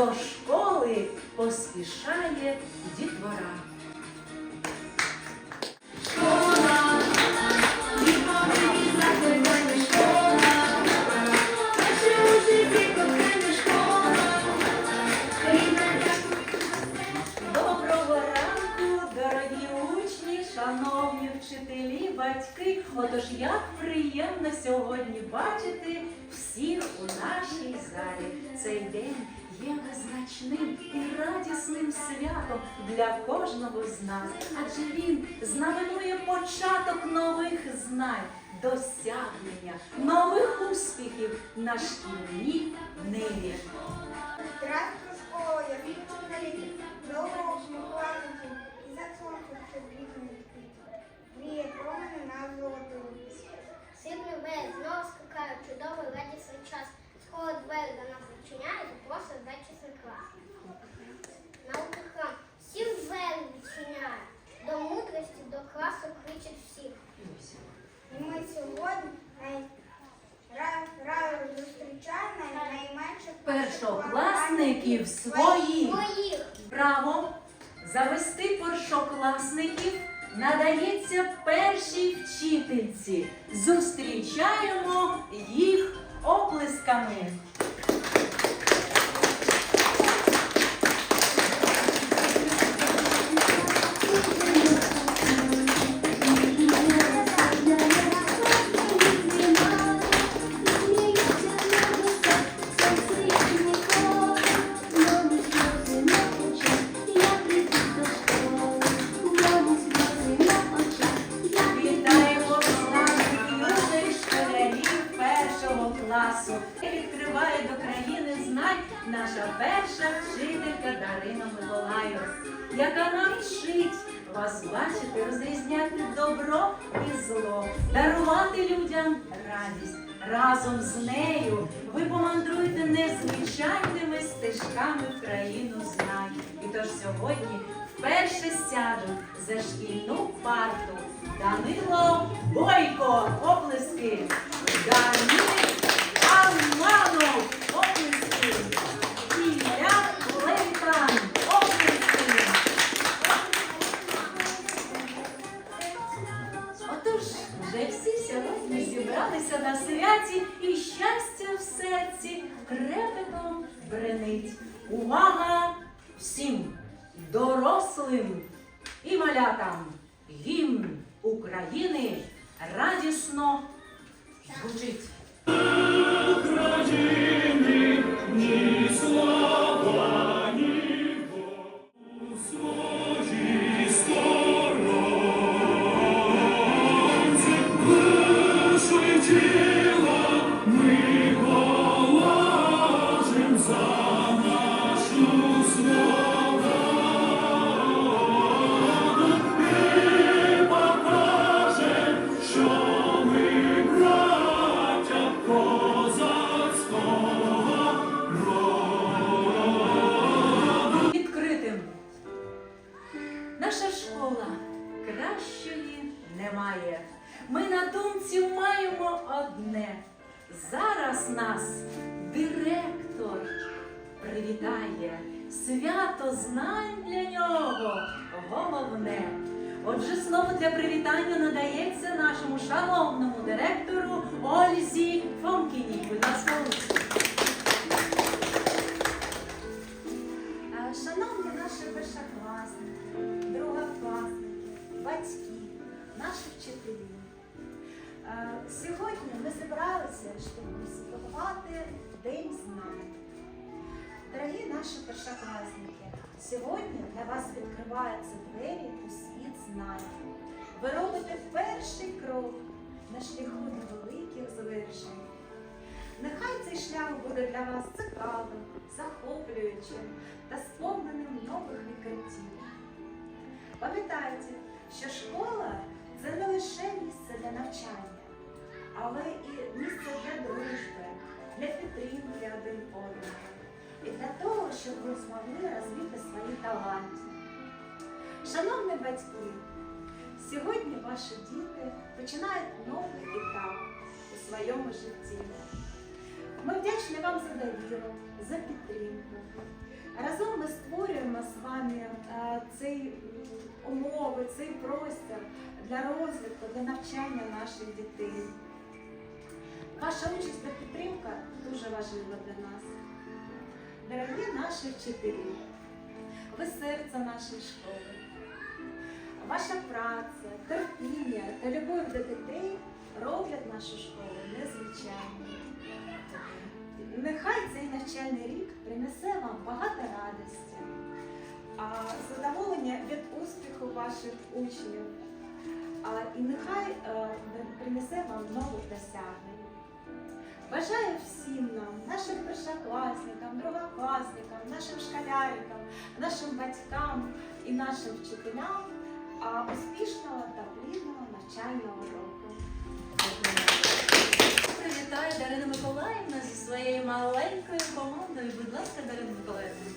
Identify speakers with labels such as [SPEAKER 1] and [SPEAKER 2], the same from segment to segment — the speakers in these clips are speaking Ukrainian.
[SPEAKER 1] до школи поспішає дітвора. Вчителі, батьки. Отож, як приємно сьогодні бачити всіх у нашій залі. Цей день є визначним і радісним святом для кожного з нас, адже він знаменує початок нових знань, досягнення нових успіхів на шкільній ниві.
[SPEAKER 2] Здравствуй, школа, я. Доброго і за сонце, на золотому.
[SPEAKER 3] Сильний весь знову скакає чудовий радісний час. Школа двері до нас відчиняє, запросить за чесний клас. Науки храм всім двері відчиняє. До мудрості, до класу кличуть всіх.
[SPEAKER 2] І ми сьогодні най... ра- ра- зустрічаємо най- найменших
[SPEAKER 1] Першокласників своїх. Браво! Завести першокласників надається першій вчительці. Зустрічаємо їх оплесками. Наша перша вчителька Дарина Миколаїв, яка навчить вас бачити, розрізняти добро і зло, дарувати людям радість. Разом з нею ви помандруєте незвичайними стежками в країну знань. І тож сьогодні вперше сяду за шкільну парту. Данило Бойко, оплески. Данил дорослим і малятам! Гімн України радісно звучить. відкритим. Головне. Отже, слово для привітання надається нашому шановному директору Ользі Фомкіній. Будь ласка,
[SPEAKER 4] Е, Шановні наші першокласники, другокласники, батьки, наші вчителі. е, Сьогодні ми зібралися, щоб святкувати День знань. Дорогі наші першокласники, сьогодні для вас відкриваються двері у світ знань. Ви робите перший крок на шляху до великих звершень. Нехай цей шлях буде для вас цікавим, захоплюючим та сповненим нових відкриттів. Пам'ятайте, що школа це не лише місце для навчання, але і місце для дружби, для підтримки один одного і для того, щоб таланти. Шановні батьки, сьогодні ваші діти починають новий етап у своєму житті. Ми вдячні вам за довіру, за підтримку. Разом ми створюємо з вами е, цей умови, цей простір для розвитку, для навчання наших дітей. Ваша участь та підтримка дуже важлива для нас. Дорогі наші вчителі, ви серце нашої школи. Ваша праця, терпіння та любов до дітей роблять нашу школу незвичайною. Нехай цей навчальний рік принесе вам багато радості, а задоволення від успіху ваших учнів. І нехай е, принесе вам нових досягнень. Бажаю всім нам, нашим другокласникам, нашим школярикам, нашим батькам і нашим вчителям а, успішного та плідного навчального року.
[SPEAKER 1] Привітаю Дарину Миколаївну зі своєю маленькою командою. Будь ласка, Дарина Миколаївна.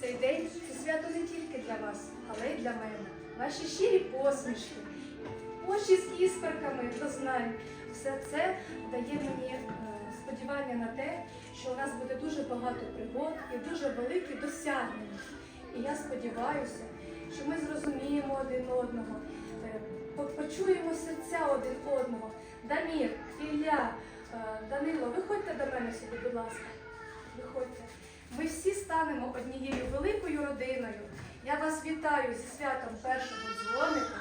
[SPEAKER 5] Цей день це свято не тільки для вас, але й для мене. Ваші щирі посмішки, очі з іскорками до знань. Все це дає мені е, сподівання на те, що у нас буде дуже багато пригод і дуже великі досягнення. І я сподіваюся, що ми зрозуміємо один одного, е, почуємо серця один одного. Дамір, Ілля, е, Данило, виходьте до мене сюди, будь ласка. Виходьте. Ми всі станемо однією великою родиною. Я вас вітаю зі святом першого дзвоника,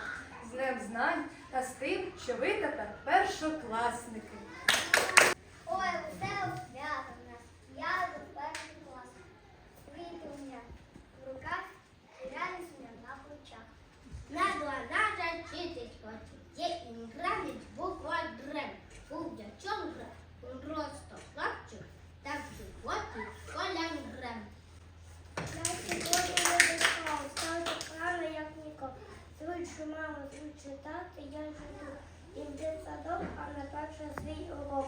[SPEAKER 5] з Днем знань та з тим, що ви тепер першокласники.
[SPEAKER 3] Ой, весело свято в нас. Я за перший клас. Квіти у мене в руках, реальність у мене на плечах. Надо наша читочка, є інгранець буква дрем. Був дячонка, він просто хлопчик, так сьогодні колян грем. Я сьогодні не дихав, став так рано, як ніколи. Швидше, мамо, звуть читати, я жду. Іди в садок, а свій урок.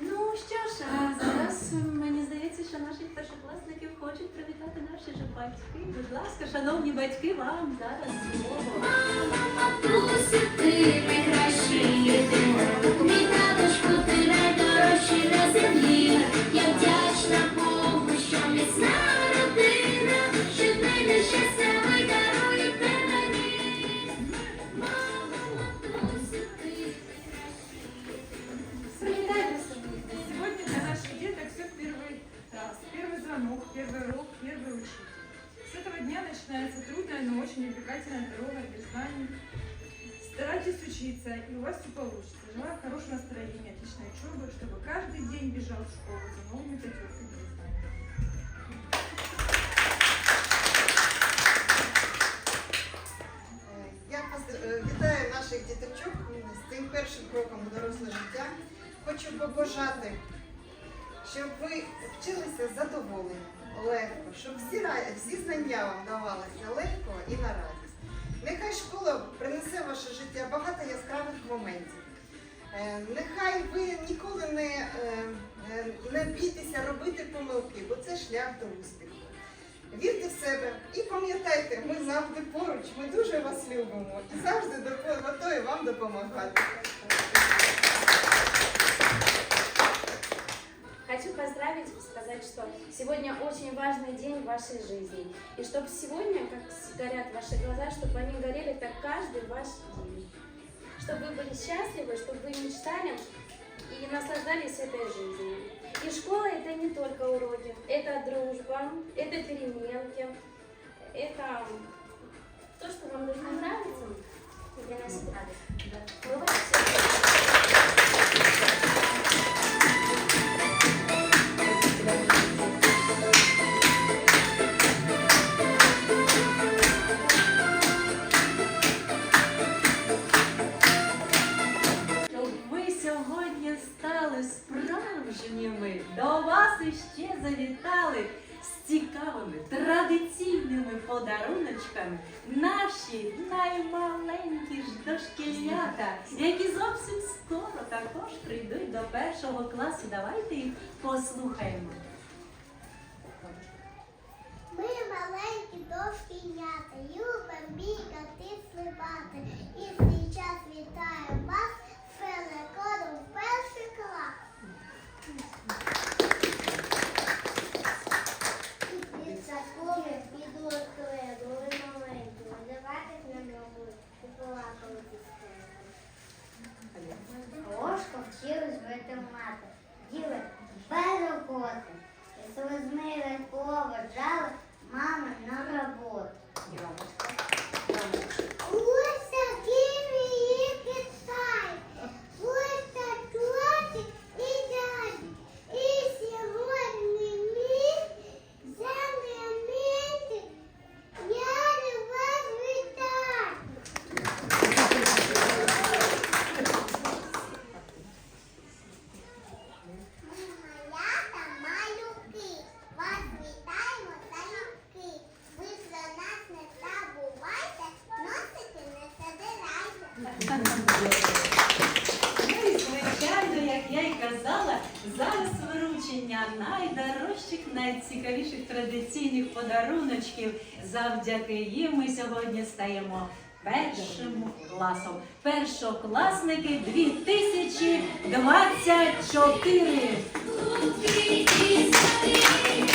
[SPEAKER 1] Ну що ж, а зараз мені здається, що наших першокласників хочуть привітати наші ж батьки. Будь ласка, шановні батьки, вам зараз
[SPEAKER 6] получится. Желаю хорошего настроения, отличной учебы, чтобы каждый день бежал в школу за новыми пятерками без знаний.
[SPEAKER 7] Е, Я поз- е, вітаю наших діточок з цим першим кроком у доросле життя. Хочу побажати, щоб ви вчилися задоволені, легко, щоб всі, ра- всі знання вам давалися легко і на радість. Нехай школа принесе в ваше життя багато яскравих моментів. Е, Нехай ви ніколи не, е, е, не бійтеся робити помилки, бо це шлях до успіху. Вірте в себе і пам'ятайте, ми завжди поруч, ми дуже вас любимо і завжди допо- готові вам допомагати.
[SPEAKER 8] Хочу поздравить, сказать, что сегодня очень важный день в вашей жизни. И чтобы сегодня, как горят ваши глаза, чтобы они горели так каждый ваш день. Чтобы вы были счастливы, чтобы вы мечтали и наслаждались этой жизнью. И школа это не только уроки, это дружба, это переменки, это то, что вам должно нравиться и приносить радость. Улыбайтесь.
[SPEAKER 1] вами традиційними подаруночками наші наймаленькі ж дошкільнята, які зовсім скоро також прийдуть до першого класу. Давайте їх послухаємо.
[SPEAKER 3] Ми маленькі дошкільнята, любимо бігати, сливати. І зараз вітаю вас
[SPEAKER 1] з великодом перший клас. Зараз вручення найдорожчих, найцікавіших традиційних подаруночків. Завдяки їм ми сьогодні стаємо першим класом. Першокласники 2024!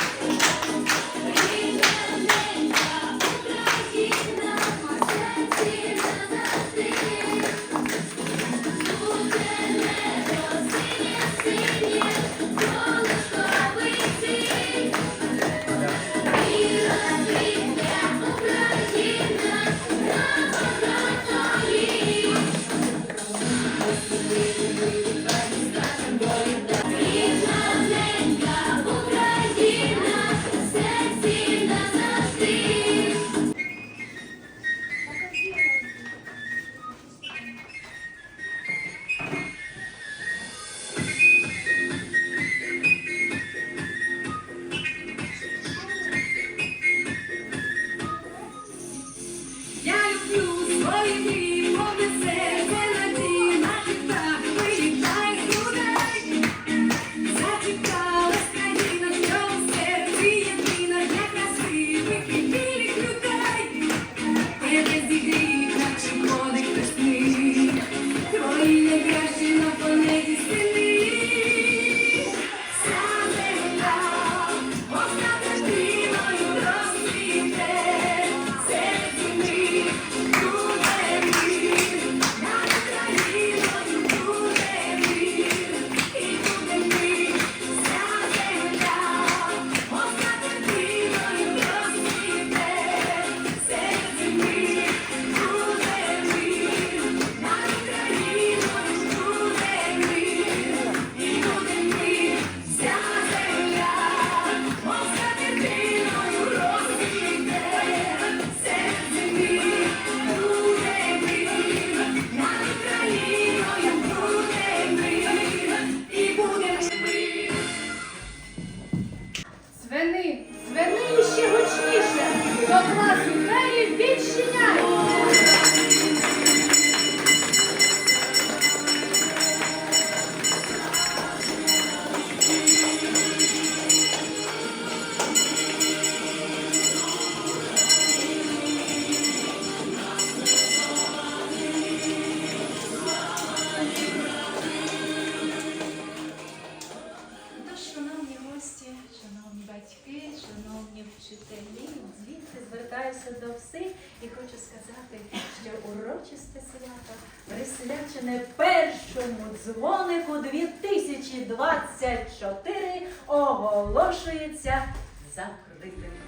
[SPEAKER 1] краси. І хочу сказати, що урочисте свято присвячене першому дзвонику 2024 оголошується закритим.